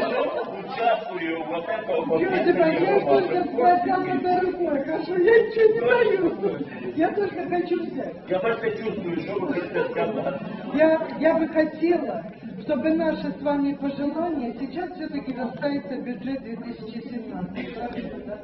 що участвую в вот этом Тетя, я только хожу, я только хочу взять. Я просто чувствую, що ви хочете сказати. Я, я бы хотела, чтобы наши с вами пожелания, сейчас все-таки расставится бюджет 2017, правильно, да?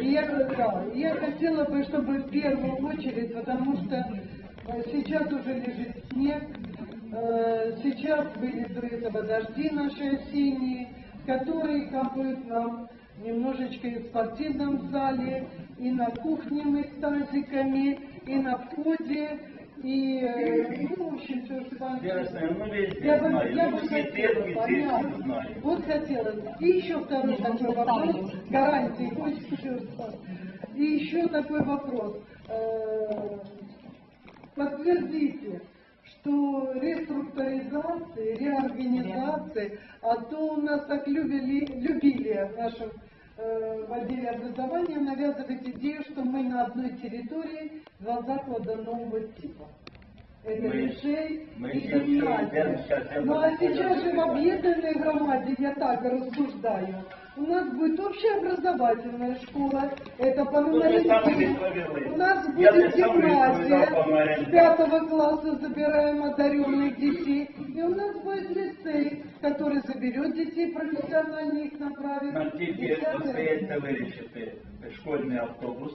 И я, да, я хотела бы, чтобы в первую очередь, потому что э, сейчас уже лежит снег, э, сейчас были этого дожди наши осенние, которые капают нам немножечко и в спортивном зале, и на кухне мы с тазиками, и на входе, и, э, ну, в общем, все, что там. Ясно, ну везде Я бы, знаю. я Ну, бы хотела, понятно. знаю. Вот хотела. И еще второй такой вопрос. Гарантии. Хочется еще раз. И еще такой вопрос. Э, Подтвердите, что реструктуризации, реорганизации, а то у нас так любили, любили в нашем э, в отделе образования навязывать идею, что мы на одной территории два заклада нового типа Это Мы- лицей мы и сейчас гимназия. идем, сейчас я Ну а буду сейчас же в сказать. объединенной громаде, я так рассуждаю, у нас будет общеобразовательная школа, это по Ну, ты сам нумерологии. высказывай. У нас Я будет бы сам гимназия, высказал по с нумерологии. пятого класса забираем одаренных детей, и у нас будет лицей, который заберет детей, профессионально их направит. Нам тільки Десятый- остається вирішити школьний автобус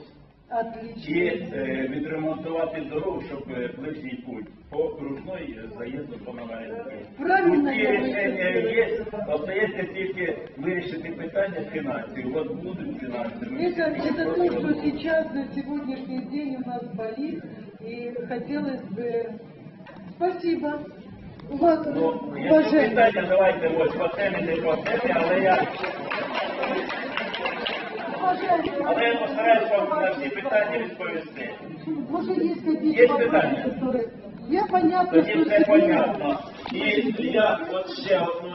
і Отлично. е, відремонтувати дорогу, щоб е, ближній путь по окружної заїзду по Новоянській. Правильно Ті я рішення висловила. є, остається тільки вирішити питання фінансів. От будуть фінанси. ми Это, всі это то, просто что сейчас на сегодняшний день у нас болит, и хотелось бы... Спасибо. Ува- Ну, якщо уважаемый. питання, давайте ось по темі, не по темі, але я, але я постараюсь вам на всі питання відповісти. Может, есть какие-то Есть вопросы, питания? которые... Я понятно, Тоді что все сегодня- понятно. І я от ще одну